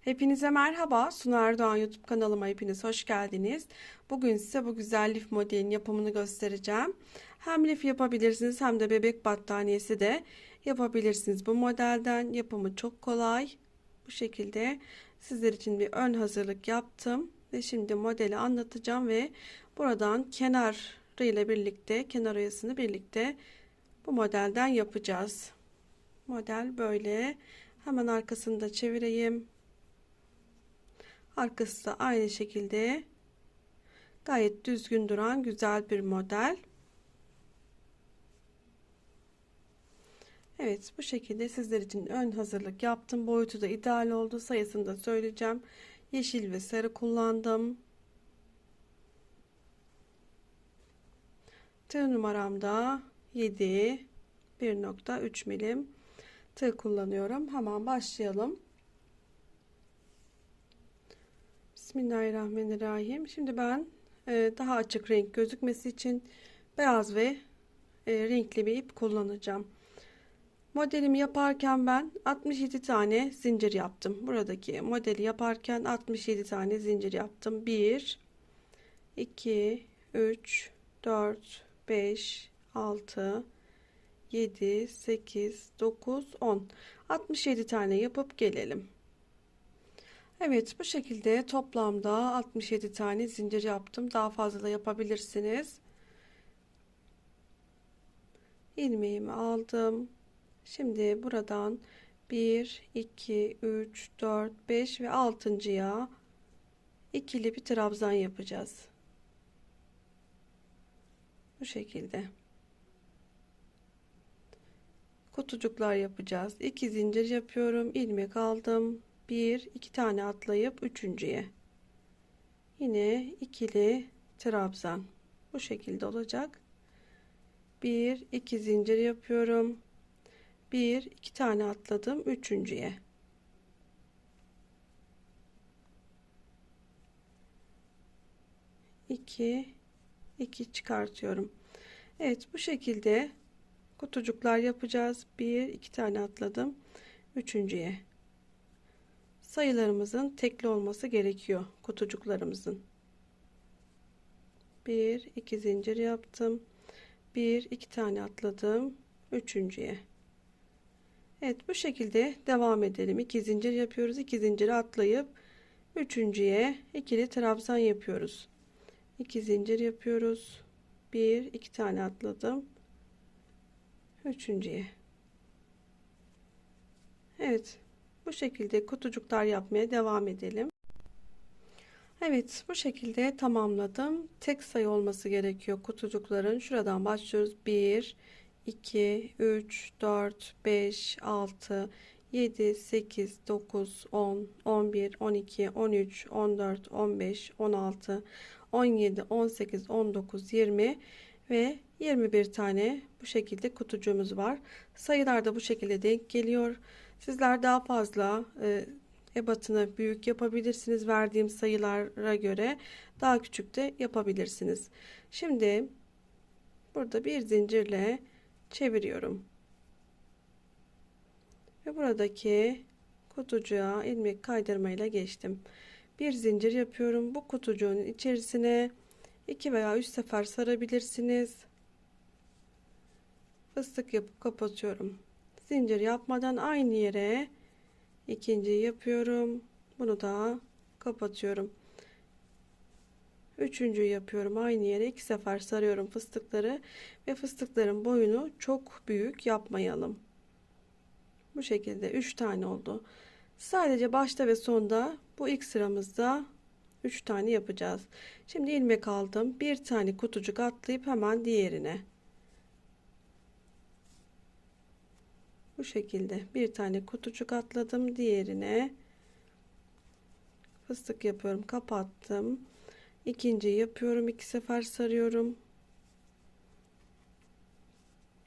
Hepinize merhaba. Sunu Erdoğan YouTube kanalıma hepiniz hoş geldiniz. Bugün size bu güzel lif modelin yapımını göstereceğim. Hem lif yapabilirsiniz hem de bebek battaniyesi de yapabilirsiniz. Bu modelden yapımı çok kolay. Bu şekilde sizler için bir ön hazırlık yaptım. Ve şimdi modeli anlatacağım ve buradan kenarı ile birlikte kenar oyasını birlikte bu modelden yapacağız. Model böyle. Hemen arkasını da çevireyim. Arkası da aynı şekilde gayet düzgün duran güzel bir model. Evet bu şekilde sizler için ön hazırlık yaptım. Boyutu da ideal oldu. Sayısını da söyleyeceğim. Yeşil ve sarı kullandım. Tığ numaramda 7 1.3 milim tığ kullanıyorum. Hemen başlayalım. Bismillahirrahmanirrahim. Şimdi ben e, daha açık renk gözükmesi için beyaz ve e, renkli bir ip kullanacağım. Modelimi yaparken ben 67 tane zincir yaptım. Buradaki modeli yaparken 67 tane zincir yaptım. 1 2 3 4 5 6 7 8 9 10 67 tane yapıp gelelim. Evet bu şekilde toplamda 67 tane zincir yaptım. Daha fazla da yapabilirsiniz. ilmeğimi aldım. Şimdi buradan 1 2 3 4 5 ve 6.ya ikili bir trabzan yapacağız. Bu şekilde. Kutucuklar yapacağız. 2 zincir yapıyorum. ilmek aldım bir iki tane atlayıp üçüncüye. Yine ikili trabzan. Bu şekilde olacak. Bir iki zincir yapıyorum. Bir iki tane atladım üçüncüye. İki iki çıkartıyorum. Evet bu şekilde kutucuklar yapacağız. Bir iki tane atladım üçüncüye sayılarımızın tekli olması gerekiyor kutucuklarımızın. 1 2 zincir yaptım. 1 2 tane atladım. Üçüncüye. Evet bu şekilde devam edelim. 2 zincir yapıyoruz. 2 zinciri atlayıp üçüncüye ikili trabzan yapıyoruz. 2 zincir yapıyoruz. 1 2 tane atladım. Üçüncüye. Evet bu şekilde kutucuklar yapmaya devam edelim. Evet bu şekilde tamamladım. Tek sayı olması gerekiyor kutucukların. Şuradan başlıyoruz. 1, 2, 3, 4, 5, 6, 7, 8, 9, 10, 11, 12, 13, 14, 15, 16, 17, 18, 19, 20 ve 21 tane bu şekilde kutucuğumuz var. Sayılar da bu şekilde denk geliyor. Sizler daha fazla e, ebatını büyük yapabilirsiniz. Verdiğim sayılara göre daha küçük de yapabilirsiniz. Şimdi burada bir zincirle çeviriyorum. Ve buradaki kutucuğa ilmek kaydırmayla geçtim. Bir zincir yapıyorum. Bu kutucuğun içerisine iki veya üç sefer sarabilirsiniz. Fıstık yapıp kapatıyorum zincir yapmadan aynı yere ikinci yapıyorum bunu da kapatıyorum üçüncü yapıyorum aynı yere iki sefer sarıyorum fıstıkları ve fıstıkların boyunu çok büyük yapmayalım bu şekilde üç tane oldu sadece başta ve sonda bu ilk sıramızda 3 tane yapacağız. Şimdi ilmek aldım. Bir tane kutucuk atlayıp hemen diğerine. Bu şekilde bir tane kutucuk atladım diğerine fıstık yapıyorum kapattım. İkinci yapıyorum iki sefer sarıyorum.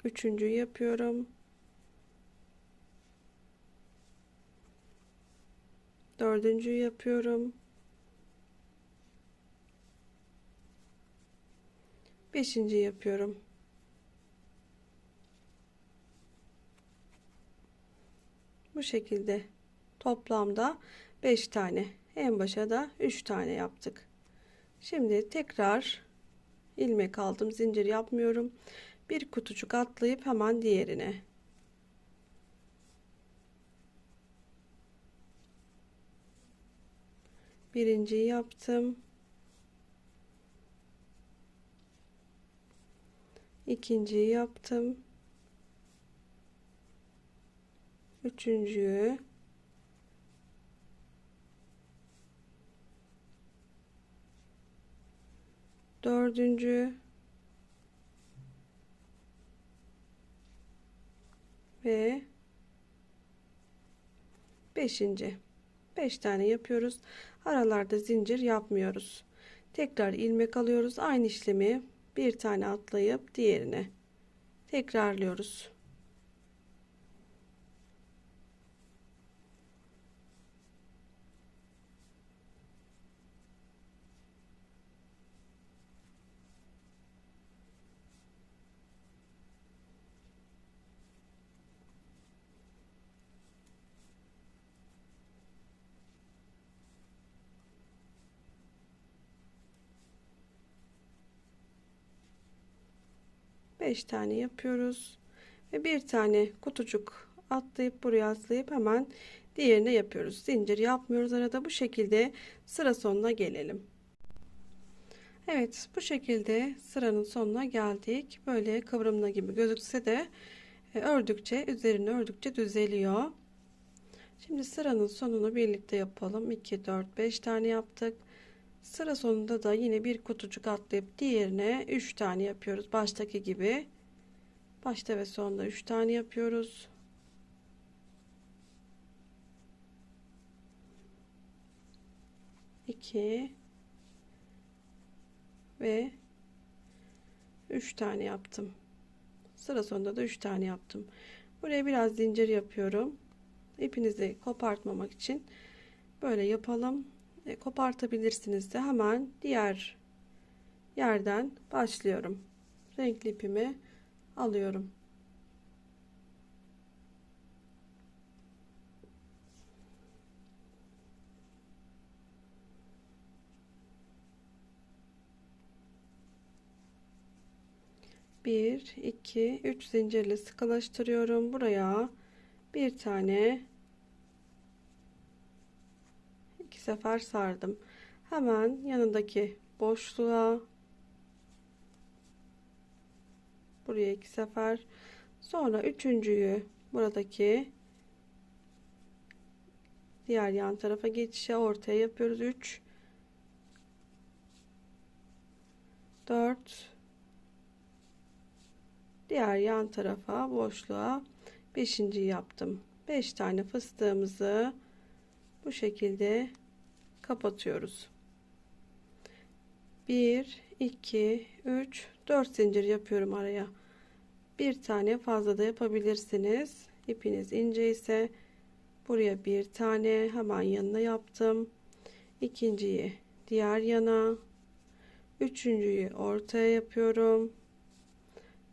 Üçüncü yapıyorum. Dördüncü yapıyorum. Beşinci yapıyorum bu şekilde toplamda 5 tane. En başa da 3 tane yaptık. Şimdi tekrar ilmek aldım. Zincir yapmıyorum. Bir kutucuk atlayıp hemen diğerine. Birinciyi yaptım. İkinciyi yaptım. Üçüncüyü. Dördüncü. Ve beşinci. Beş tane yapıyoruz. Aralarda zincir yapmıyoruz. Tekrar ilmek alıyoruz. Aynı işlemi bir tane atlayıp diğerine tekrarlıyoruz. Beş tane yapıyoruz ve bir tane kutucuk atlayıp buraya atlayıp hemen diğerine yapıyoruz. Zincir yapmıyoruz arada bu şekilde sıra sonuna gelelim. Evet bu şekilde sıranın sonuna geldik. Böyle kıvrımlı gibi gözükse de e, ördükçe üzerine ördükçe düzeliyor. Şimdi sıranın sonunu birlikte yapalım. 2 4 5 tane yaptık. Sıra sonunda da yine bir kutucuk atlayıp diğerine 3 tane yapıyoruz. Baştaki gibi. Başta ve sonda 3 tane yapıyoruz. İki ve 3 tane yaptım. Sıra sonunda da 3 tane yaptım. Buraya biraz zincir yapıyorum. İpinizi kopartmamak için böyle yapalım. E, kopartabilirsiniz de hemen diğer yerden başlıyorum. Renkli ipimi alıyorum. Bir, iki, üç zincirle sıkılaştırıyorum. Buraya bir tane iki sefer sardım. Hemen yanındaki boşluğa buraya iki sefer sonra üçüncüyü buradaki diğer yan tarafa geçişe ortaya yapıyoruz 3 4 diğer yan tarafa boşluğa 5. yaptım 5 tane fıstığımızı bu şekilde kapatıyoruz. 1 2 3 4 zincir yapıyorum araya. Bir tane fazla da yapabilirsiniz. İpiniz ince ise buraya bir tane hemen yanına yaptım. İkinciyi diğer yana. Üçüncüyü ortaya yapıyorum.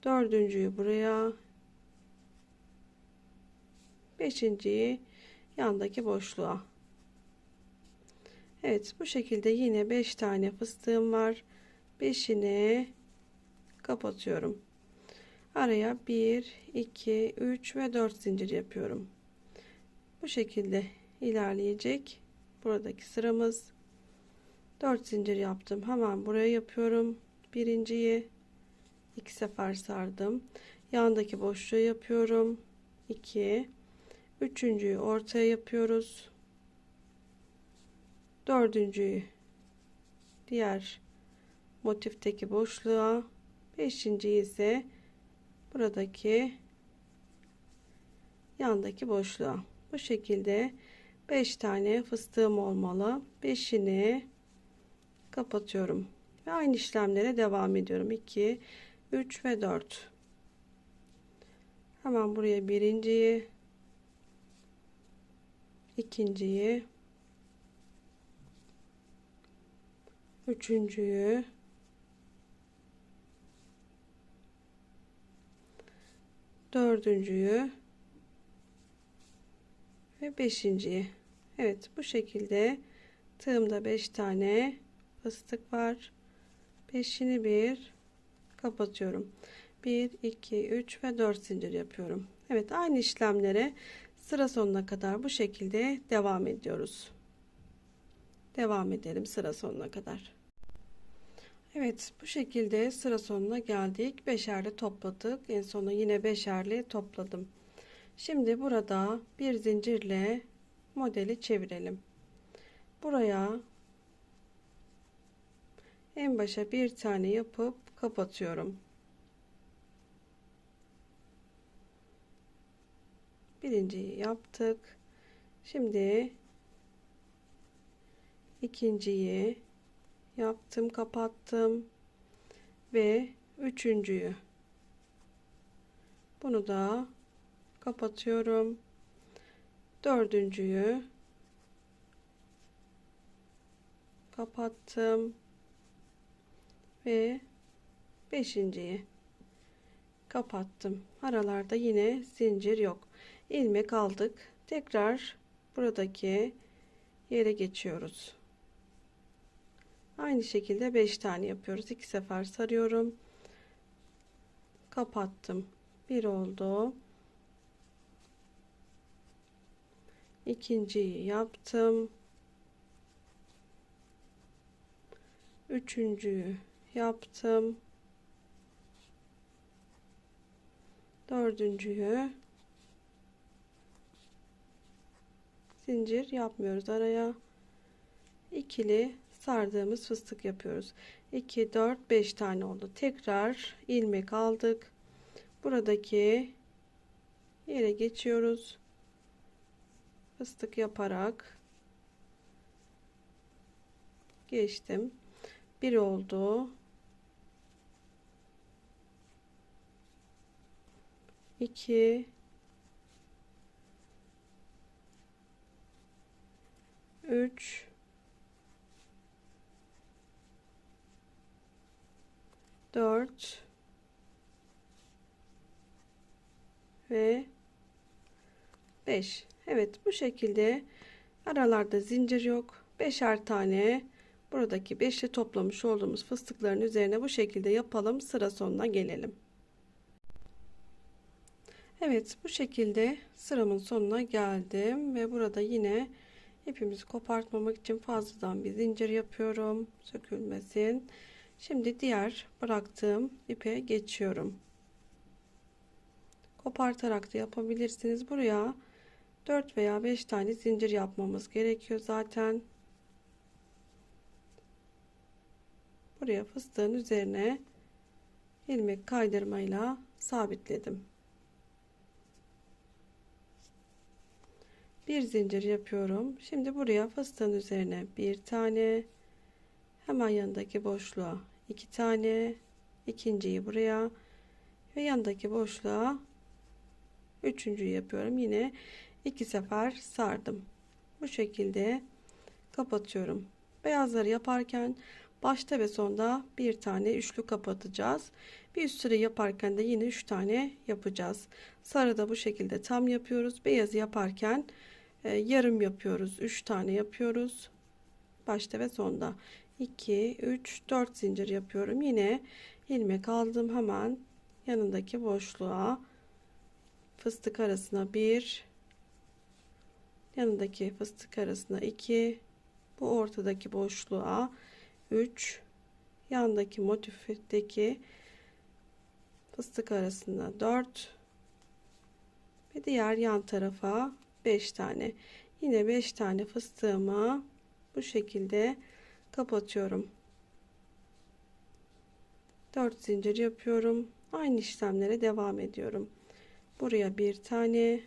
Dördüncüyü buraya. Beşinciyi yandaki boşluğa Evet bu şekilde yine 5 tane fıstığım var. 5'ini kapatıyorum. Araya 1 2 3 ve 4 zincir yapıyorum. Bu şekilde ilerleyecek buradaki sıramız. 4 zincir yaptım. Hemen buraya yapıyorum birinciyi. İki sefer sardım. Yandaki boşluğu yapıyorum. 2 üçüncüyü ortaya yapıyoruz dördüncüyü. Diğer motifteki boşluğa. Beşinci ise buradaki yandaki boşluğa. Bu şekilde 5 tane fıstığım olmalı. 5'ini kapatıyorum ve aynı işlemlere devam ediyorum. 2 3 ve 4 hemen buraya birinciyi ikinciyi üçüncüyü dördüncüyü ve beşinciyi Evet bu şekilde tığımda 5 tane fıstık var. 5'ini bir kapatıyorum. 1 2 3 ve 4 zincir yapıyorum. Evet aynı işlemlere sıra sonuna kadar bu şekilde devam ediyoruz. Devam edelim sıra sonuna kadar. Evet bu şekilde sıra sonuna geldik. Beşerli topladık. En sona yine beşerli topladım. Şimdi burada bir zincirle modeli çevirelim. Buraya en başa bir tane yapıp kapatıyorum. Birinciyi yaptık. Şimdi ikinciyi yaptım, kapattım ve üçüncüyü. Bunu da kapatıyorum. Dördüncüyü kapattım ve beşinciyi kapattım. Aralarda yine zincir yok. ilmek aldık. Tekrar buradaki yere geçiyoruz. Aynı şekilde 5 tane yapıyoruz. 2 sefer sarıyorum. Kapattım. 1 oldu. ikinciyi yaptım. Üçüncüyü yaptım. Dördüncüyü zincir yapmıyoruz araya. ikili sardığımız fıstık yapıyoruz. 2 4 5 tane oldu. Tekrar ilmek aldık. Buradaki yere geçiyoruz. Fıstık yaparak geçtim. Bir oldu. 2 3 4 ve 5 Evet bu şekilde aralarda zincir yok. Beşer tane. Buradaki beşli toplamış olduğumuz fıstıkların üzerine bu şekilde yapalım. Sıra sonuna gelelim. Evet bu şekilde sıramın sonuna geldim ve burada yine ipimizi kopartmamak için fazladan bir zincir yapıyorum. Sökülmesin Şimdi diğer bıraktığım ipe geçiyorum. Kopartarak da yapabilirsiniz. Buraya 4 veya 5 tane zincir yapmamız gerekiyor zaten. Buraya fıstığın üzerine ilmek kaydırmayla sabitledim. Bir zincir yapıyorum. Şimdi buraya fıstığın üzerine bir tane hemen yanındaki boşluğa iki tane ikinciyi buraya ve yandaki boşluğa üçüncüyü yapıyorum. Yine iki sefer sardım. Bu şekilde kapatıyorum. Beyazları yaparken başta ve sonda bir tane üçlü kapatacağız. Bir üst sıra yaparken de yine üç tane yapacağız. Sarı da bu şekilde tam yapıyoruz. Beyazı yaparken e, yarım yapıyoruz. Üç tane yapıyoruz. Başta ve sonda 2 3 4 zincir yapıyorum. Yine ilmek aldım hemen. Yanındaki boşluğa fıstık arasına 1 yanındaki fıstık arasına 2 bu ortadaki boşluğa 3 yandaki motifteki fıstık arasında 4 ve diğer yan tarafa 5 tane. Yine 5 tane fıstığımı bu şekilde kapatıyorum. 4 zincir yapıyorum. Aynı işlemlere devam ediyorum. Buraya bir tane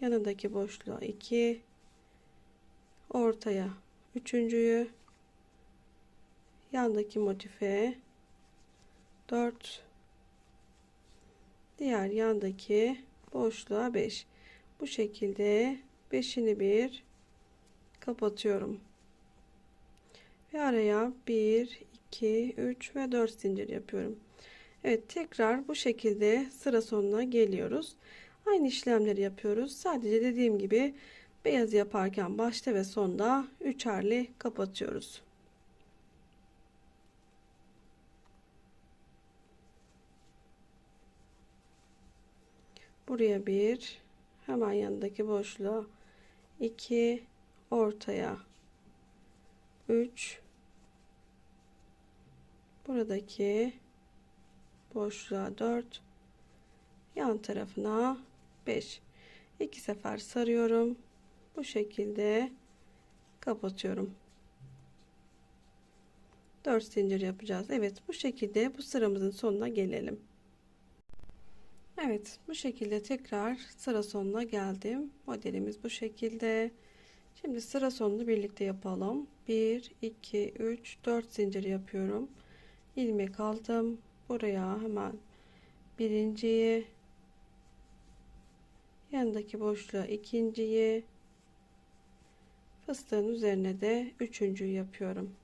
yanındaki boşluğa 2 ortaya üçüncüyü yandaki motife 4 diğer yandaki boşluğa 5 bu şekilde beşini bir kapatıyorum ve araya 1 2 3 ve 4 zincir yapıyorum. Evet tekrar bu şekilde sıra sonuna geliyoruz. Aynı işlemleri yapıyoruz. Sadece dediğim gibi Beyazı yaparken başta ve sonda üçerli kapatıyoruz. Buraya bir, hemen yanındaki boşluğa 2 ortaya 3 buradaki boşluğa 4 yan tarafına 5 iki sefer sarıyorum. Bu şekilde kapatıyorum. 4 zincir yapacağız. Evet bu şekilde bu sıramızın sonuna gelelim. Evet bu şekilde tekrar sıra sonuna geldim. Modelimiz bu şekilde. Şimdi sıra sonunu birlikte yapalım. 1 2 3 4 zincir yapıyorum ilmek aldım. Buraya hemen birinciyi yanındaki boşluğa ikinciyi fıstığın üzerine de üçüncüyü yapıyorum.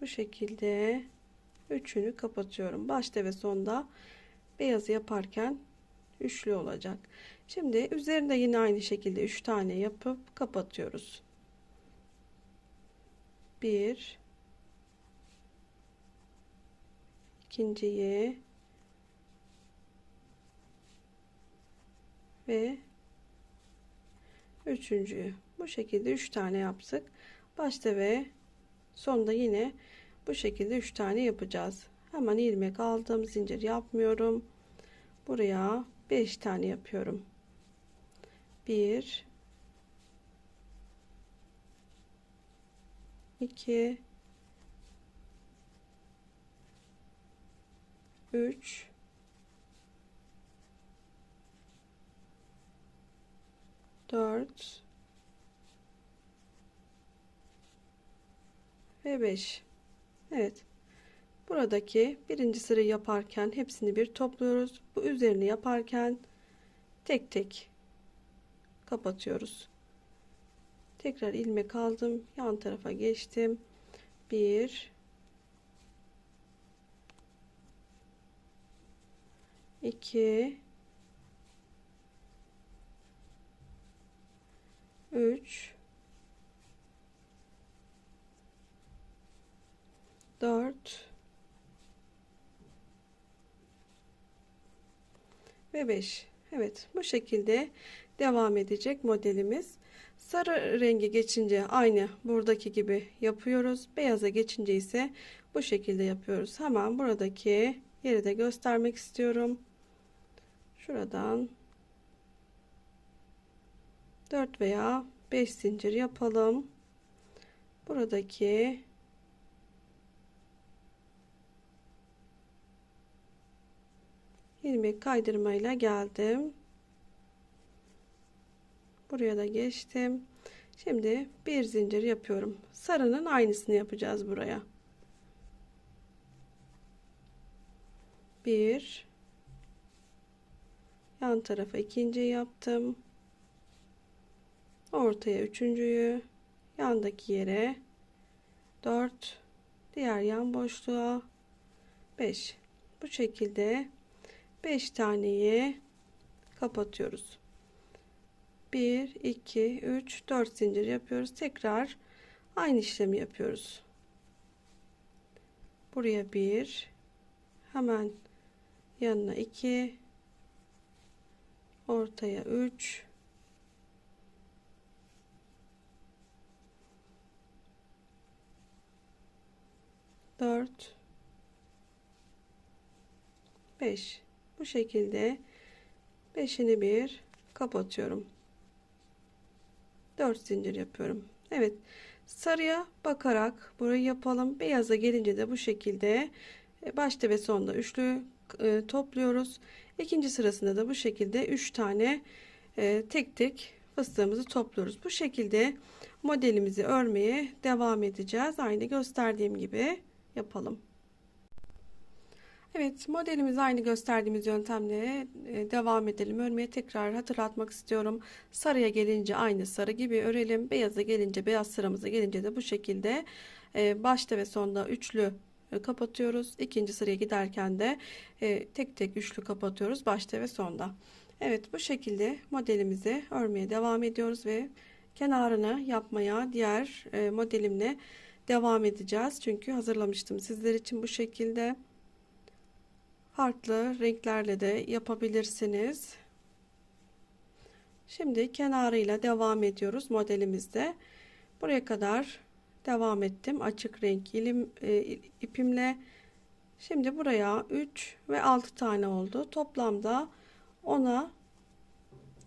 Bu şekilde üçünü kapatıyorum. Başta ve sonda beyazı yaparken üçlü olacak. Şimdi üzerinde yine aynı şekilde üç tane yapıp kapatıyoruz. Bir ikinciyi ve üçüncüyü. Bu şekilde üç tane yaptık. Başta ve sonda yine bu şekilde üç tane yapacağız. Hemen ilmek aldım zincir yapmıyorum. Buraya 5 tane yapıyorum. 1 2 3 4 ve 5 Evet. Buradaki birinci sırayı yaparken hepsini bir topluyoruz. Bu üzerini yaparken tek tek kapatıyoruz. Tekrar ilmek aldım. Yan tarafa geçtim. 1 2 3 4 ve 5 Evet bu şekilde devam edecek modelimiz. Sarı rengi geçince aynı buradaki gibi yapıyoruz. Beyaza geçince ise bu şekilde yapıyoruz. Hemen buradaki yeri de göstermek istiyorum şuradan 4 veya 5 zincir yapalım. Buradaki ilmek kaydırmayla geldim. Buraya da geçtim. Şimdi bir zincir yapıyorum. Sarının aynısını yapacağız buraya. Bir yan tarafa ikinci yaptım. Ortaya üçüncüyü. Yandaki yere 4 diğer yan boşluğa 5 bu şekilde 5 taneyi kapatıyoruz. 1 2 3 4 zincir yapıyoruz. Tekrar aynı işlemi yapıyoruz. Buraya bir hemen yanına 2 ortaya 3 4 5 bu şekilde 5'ini bir kapatıyorum. 4 zincir yapıyorum. Evet. Sarıya bakarak burayı yapalım. Beyaza gelince de bu şekilde e, başta ve sonda üçlü e, topluyoruz ikinci sırasında da bu şekilde 3 tane e, tek tek fıstığımızı topluyoruz bu şekilde modelimizi örmeye devam edeceğiz aynı gösterdiğim gibi yapalım Evet modelimiz aynı gösterdiğimiz yöntemle e, devam edelim. Örmeye tekrar hatırlatmak istiyorum. Sarıya gelince aynı sarı gibi örelim. Beyaza gelince beyaz sıramıza gelince de bu şekilde e, başta ve sonda üçlü kapatıyoruz. İkinci sıraya giderken de tek tek üçlü kapatıyoruz başta ve sonda. Evet bu şekilde modelimizi örmeye devam ediyoruz ve kenarını yapmaya diğer e, modelimle devam edeceğiz. Çünkü hazırlamıştım sizler için bu şekilde. Farklı renklerle de yapabilirsiniz. Şimdi kenarıyla devam ediyoruz modelimizde. Buraya kadar devam ettim. Açık renk ilim, e, ipimle. Şimdi buraya 3 ve 6 tane oldu. Toplamda 10'a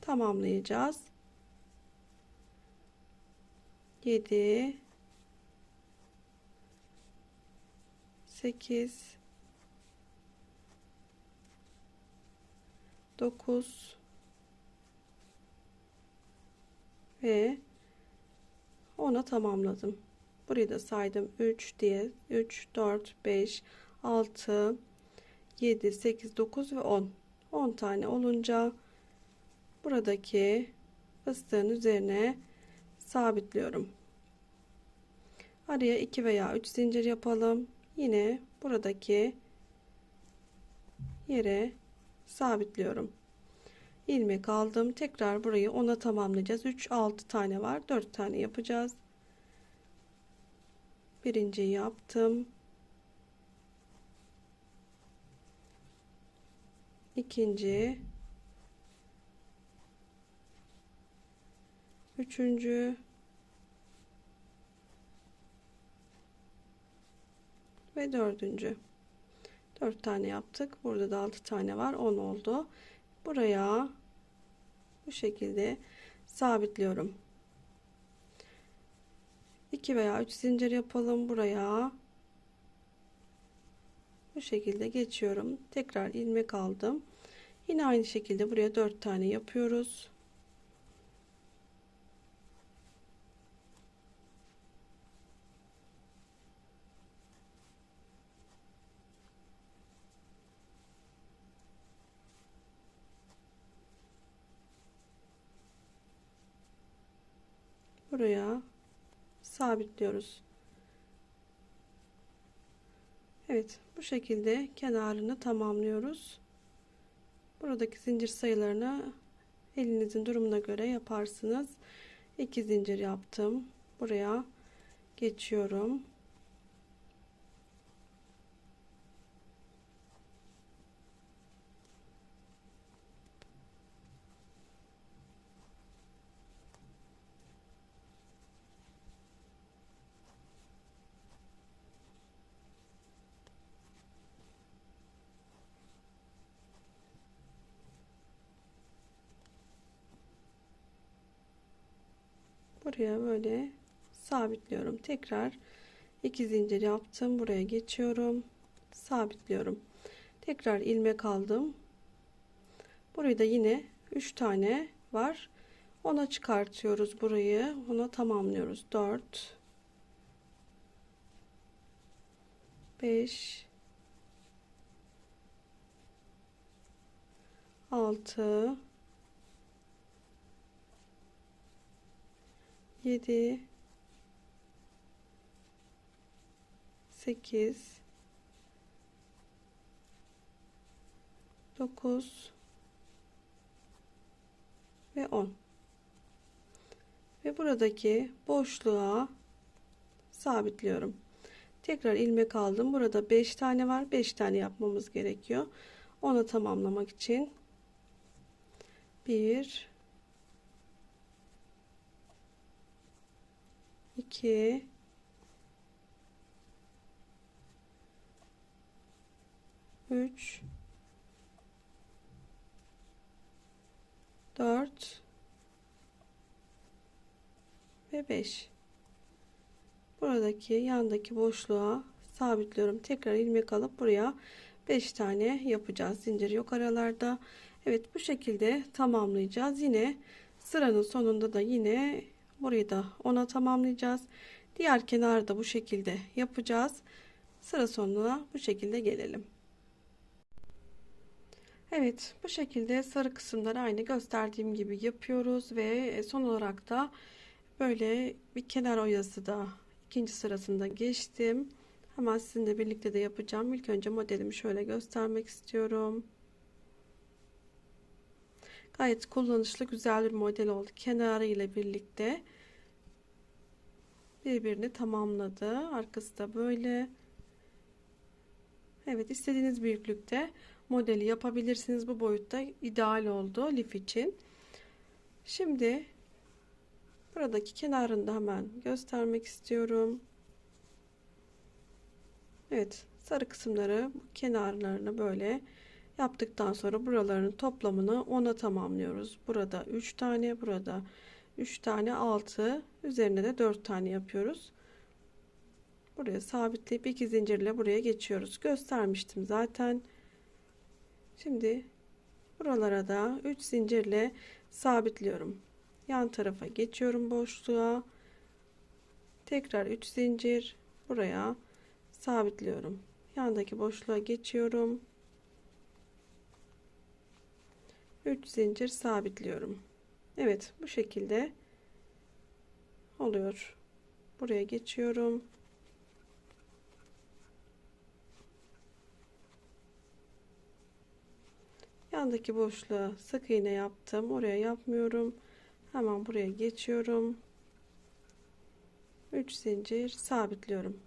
tamamlayacağız. 7 8 9 ve 10'a tamamladım. Burayı da saydım 3 diye 3 4 5 6 7 8 9 ve 10 10 tane olunca buradaki fıstığın üzerine sabitliyorum. Araya 2 veya 3 zincir yapalım. Yine buradaki yere sabitliyorum. ilmek aldım. Tekrar burayı 10'a tamamlayacağız. 3 6 tane var. 4 tane yapacağız. Birinciyi yaptım. ikinci. Üçüncü. Ve dördüncü. Dört tane yaptık. Burada da altı tane var. On oldu. Buraya bu şekilde sabitliyorum 2 veya 3 zincir yapalım buraya. Bu şekilde geçiyorum. Tekrar ilmek aldım. Yine aynı şekilde buraya 4 tane yapıyoruz. Buraya sabitliyoruz. Evet bu şekilde kenarını tamamlıyoruz. Buradaki zincir sayılarını elinizin durumuna göre yaparsınız. 2 zincir yaptım. Buraya geçiyorum. Buraya böyle sabitliyorum. Tekrar iki zincir yaptım. Buraya geçiyorum. Sabitliyorum. Tekrar ilmek aldım. Burayı da yine 3 tane var. Ona çıkartıyoruz burayı. Ona tamamlıyoruz. 4 5 6 7 8 9 ve 10 ve buradaki boşluğa sabitliyorum. Tekrar ilmek aldım. Burada 5 tane var. 5 tane yapmamız gerekiyor. Onu tamamlamak için 1 2 3 4 ve 5 buradaki yandaki boşluğa sabitliyorum. Tekrar ilmek alıp buraya 5 tane yapacağız. Zincir yok aralarda. Evet bu şekilde tamamlayacağız. Yine sıranın sonunda da yine Burayı da ona tamamlayacağız. Diğer kenarı da bu şekilde yapacağız. Sıra sonuna bu şekilde gelelim. Evet bu şekilde sarı kısımları aynı gösterdiğim gibi yapıyoruz ve son olarak da böyle bir kenar oyası da ikinci sırasında geçtim. Hemen sizinle birlikte de yapacağım. İlk önce modelimi şöyle göstermek istiyorum. Gayet kullanışlı güzel bir model oldu. Kenarı ile birlikte birbirini tamamladı. Arkası da böyle. Evet istediğiniz büyüklükte modeli yapabilirsiniz. Bu boyutta ideal oldu lif için. Şimdi buradaki kenarını da hemen göstermek istiyorum. Evet sarı kısımları kenarlarını böyle yaptıktan sonra buraların toplamını 10'a tamamlıyoruz. Burada 3 tane burada 3 tane 6 üzerine de 4 tane yapıyoruz. Buraya sabitleyip iki zincirle buraya geçiyoruz. Göstermiştim zaten. Şimdi buralara da 3 zincirle sabitliyorum. Yan tarafa geçiyorum boşluğa. Tekrar 3 zincir buraya sabitliyorum. Yandaki boşluğa geçiyorum. 3 zincir sabitliyorum. Evet bu şekilde oluyor. Buraya geçiyorum. Yandaki boşluğa sık iğne yaptım. Oraya yapmıyorum. Hemen buraya geçiyorum. 3 zincir sabitliyorum.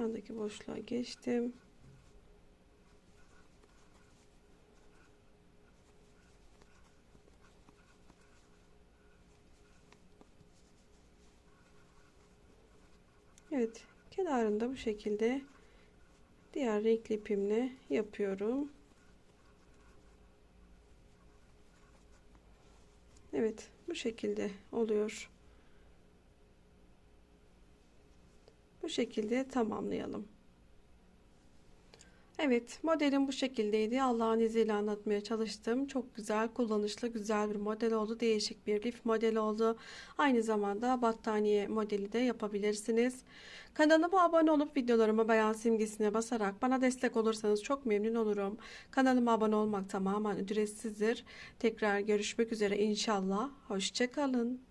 Yandaki boşluğa geçtim. Evet, kenarında bu şekilde diğer renkli ipimle yapıyorum. Evet, bu şekilde oluyor. Bu şekilde tamamlayalım. Evet modelim bu şekildeydi. Allah'ın izniyle anlatmaya çalıştım. Çok güzel, kullanışlı, güzel bir model oldu. Değişik bir lif model oldu. Aynı zamanda battaniye modeli de yapabilirsiniz. Kanalıma abone olup videolarımı beğen simgesine basarak bana destek olursanız çok memnun olurum. Kanalıma abone olmak tamamen ücretsizdir. Tekrar görüşmek üzere inşallah. Hoşçakalın.